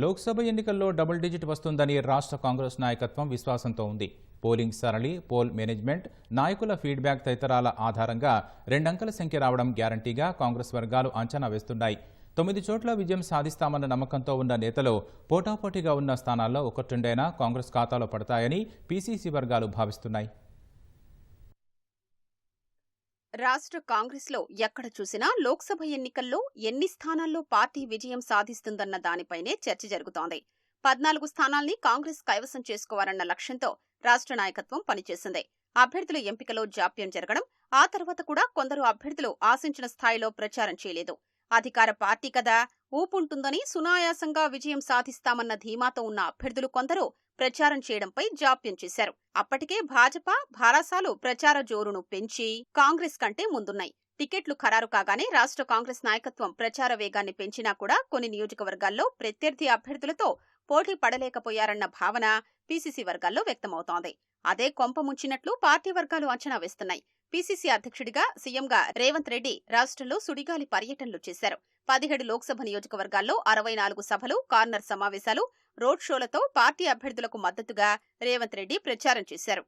లోక్సభ ఎన్నికల్లో double digit వస్తుందని రాష్ట్ర కాంగ్రెస్ నాయకత్వం విశ్వాసంతో ఉంది. పోలింగ్ సరళి పోల్ మేనేజ్మెంట్ నాయకుల ఫీడ్బ్యాక్ తదితరాల ఆధారంగా రెండంకెల సంఖ్య రావడం గ్యారంటీగా కాంగ్రెస్ వర్గాలు అంచనా వేస్తున్నాయి. తొమ్మిది చోట్ల విజయం సాధిస్తామన్న నమ్మకంతో ఉన్న నేతలు పోటాపోటీగా ఉన్న స్థానాల్లో ఒకటిండైనా కాంగ్రెస్ ఖాతాలో పడతాయని పీసీసీ వర్గాలు భావిస్తున్నాయి. రాష్ట్ర కాంగ్రెస్లో ఎక్కడ చూసినా లోక్సభ ఎన్నికల్లో ఎన్ని స్థానాల్లో పార్టీ విజయం సాధిస్తుందన్న దానిపైనే చర్చ జరుగుతోంది. పద్నాలుగు స్థానాల్ని కాంగ్రెస్ కైవసం చేసుకోవాలన్న లక్ష్యంతో రాష్ట్ర నాయకత్వం పనిచేసింది. అభ్యర్థుల ఎంపికలో జాప్యం జరగడం ఆ తర్వాత కూడా కొందరు అభ్యర్థులు ఆశించిన స్థాయిలో ప్రచారం చేయలేదు. అధికార పార్టీ కదా ఊపుంటుందని సునాయాసంగా విజయం సాధిస్తామన్న ధీమాతో ఉన్న అభ్యర్థులు కొందరు ప్రచారం చేయడంపై జాప్యం చేశారు. అప్పటికే భాజపా భారాసాలు ప్రచార జోరును పెంచి కాంగ్రెస్ కంటే ముందున్నాయి. టికెట్లు ఖరారు కాగానే రాష్ట్ర కాంగ్రెస్ నాయకత్వం ప్రచార వేగాన్ని పెంచినా కూడా కొన్ని నియోజకవర్గాల్లో ప్రత్యర్థి అభ్యర్థులతో పోటీ పడలేకపోయారన్న భావన పీసీసీ వర్గాల్లో వ్యక్తమవుతోంది. అదే కొంప ముంచినట్లు పార్టీ వర్గాలు అంచనా వేస్తున్నాయి. పీసీసీ అధ్యక్షుడిగా సీఎంగా రేవంత్ రెడ్డి రాష్ట్రంలో సుడిగాలి పర్యటనలు చేశారు. పదిహేడు లోక్సభ నియోజకవర్గాల్లో అరవై నాలుగు సభలు కార్నర్ సమావేశాలు రోడ్ షోలతో పార్టీ అభ్యర్థులకు మద్దతుగా రేవంత్ రెడ్డి ప్రచారం చేశారు.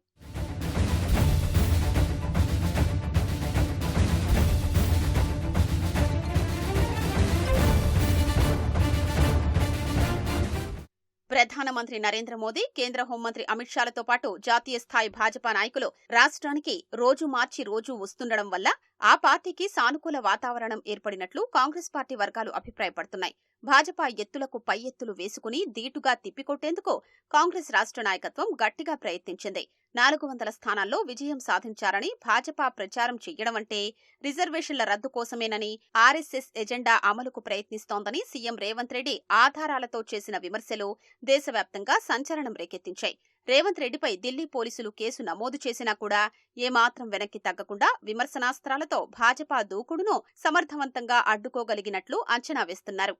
ప్రధానమంత్రి నరేంద్ర మోదీ కేంద్ర హోంమంత్రి అమిత్ షాలతో పాటు జాతీయ స్థాయి భాజపా నాయకులు రాష్ట్రానికి రోజు మార్చి రోజు వస్తుండడం వల్ల ఆ పార్టీకి సానుకూల వాతావరణం ఏర్పడినట్లు కాంగ్రెస్ పార్టీ వర్గాలు అభిప్రాయపడుతున్నాయి. భాజపా ఎత్తులకు పై ఎత్తులు వేసుకుని దీటుగా తిప్పికొట్టేందుకు కాంగ్రెస్ రాష్ట్ర నాయకత్వం గట్టిగా ప్రయత్నించింది. నాలుగు వందల స్థానాల్లో విజయం సాధించారని భాజపా ప్రచారం చెయ్యడమంటే రిజర్వేషన్ల రద్దు కోసమేనని ఆర్ఎస్ఎస్ ఎజెండా అమలుకు ప్రయత్నిస్తోందని సీఎం రేవంత్ రెడ్డి ఆధారాలతో చేసిన విమర్శలు దేశవ్యాప్తంగా సంచలనం రేకెత్తించాయి. రేవంత్ రెడ్డిపై ఢిల్లీ పోలీసులు కేసు నమోదు చేసినా కూడా ఏమాత్రం వెనక్కి తగ్గకుండా విమర్శనాస్త్రాలతో భాజపా దూకుడును సమర్థవంతంగా అడ్డుకోగలిగినట్లు అంచనా వేస్తున్నారు.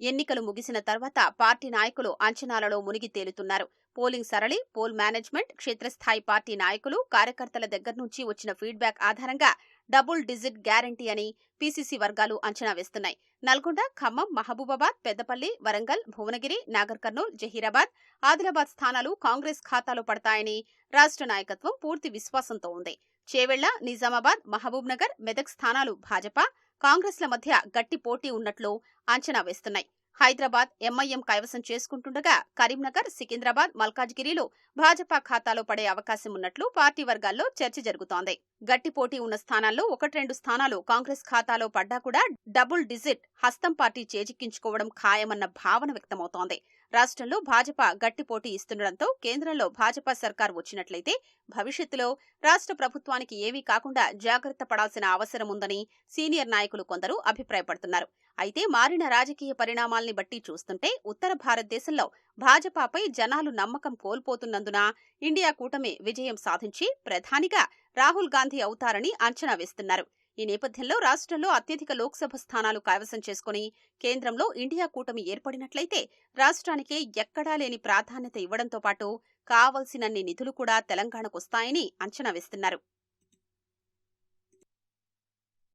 ఎన్నికలు ముగిసిన తర్వాత పార్టీ నాయకులు అంచనాలలో మునిగి తేలుతున్నారు. పోలింగ్ సరళి పోల్ మేనేజ్మెంట్ క్షేత్రస్థాయి పార్టీ నాయకులు కార్యకర్తల దగ్గర నుంచి వచ్చిన ఫీడ్బ్యాక్ ఆధారంగా డబుల్ డిజిట్ గ్యారంటీ అని పీసీసీ వర్గాలు అంచనా వేస్తున్నాయి. నల్గొండ ఖమ్మం మహబూబాబాద్ పెద్దపల్లి వరంగల్ భువనగిరి నాగర్ కర్నూల్ జహీరాబాద్ ఆదిలాబాద్ స్థానాలు కాంగ్రెస్ ఖాతాలో పడతాయని రాష్ట్ర నాయకత్వం పూర్తి విశ్వాసంతో ఉంది. చేవెళ్ళ నిజామాబాద్ మహబూబ్ నగర్ మెదక్ స్థానాలు భాజపా కాంగ్రెస్ల మధ్య గట్టి పోటీ ఉన్నట్లు అంచనా వేస్తున్నాయి. హైదరాబాద్ ఎంఐఎం కైవసం చేసుకుంటుండగా కరీంనగర్ సికింద్రాబాద్ మల్కాజ్గిరిలో భాజపా ఖాతాలో పడే అవకాశం ఉన్నట్లు పార్టీ వర్గాల్లో చర్చ జరుగుతోంది. గట్టి పోటీ ఉన్న స్థానాల్లో ఒకటి రెండు స్థానాలు కాంగ్రెస్ ఖాతాలో పడ్డా కూడా డబుల్ డిజిట్ హస్తం పార్టీ చేజిక్కించుకోవడం ఖాయమన్న భావన వ్యక్తమవుతోంది. రాష్ట్రంలో భాజపా గట్టి పోటీ ఇస్తుండటంతో కేంద్రంలో భాజపా సర్కార్ వచ్చినట్లయితే భవిష్యత్తులో రాష్ట్ర ప్రభుత్వానికి ఏమీ కాకుండా జాగ్రత్త పడాల్సిన అవసరం ఉందని సీనియర్ నాయకులు కొందరు అభిప్రాయపడుతున్నారు. అయితే మారిన రాజకీయ పరిణామాల్ని బట్టి చూస్తుంటే ఉత్తర భారతదేశంలో భాజపాపై జనాలు నమ్మకం కోల్పోతున్నందున ఇండియా కూటమి విజయం సాధించి ప్రధానిగా రాహుల్ గాంధీ అవుతారని అంచనా వేస్తున్నారు. ఈ నేపథ్యంలో రాష్ట్రంలో అత్యధిక లోక్సభ స్థానాలు కైవసం చేసుకుని కేంద్రంలో ఇండియా కూటమి ఏర్పడినట్లయితే రాష్ట్రానికి ఎక్కడా లేని ప్రాధాన్యత ఇవ్వడంతో పాటు కావలసినన్ని నిధులు కూడా తెలంగాణకు వస్తాయని అంచనా వేస్తున్నారు.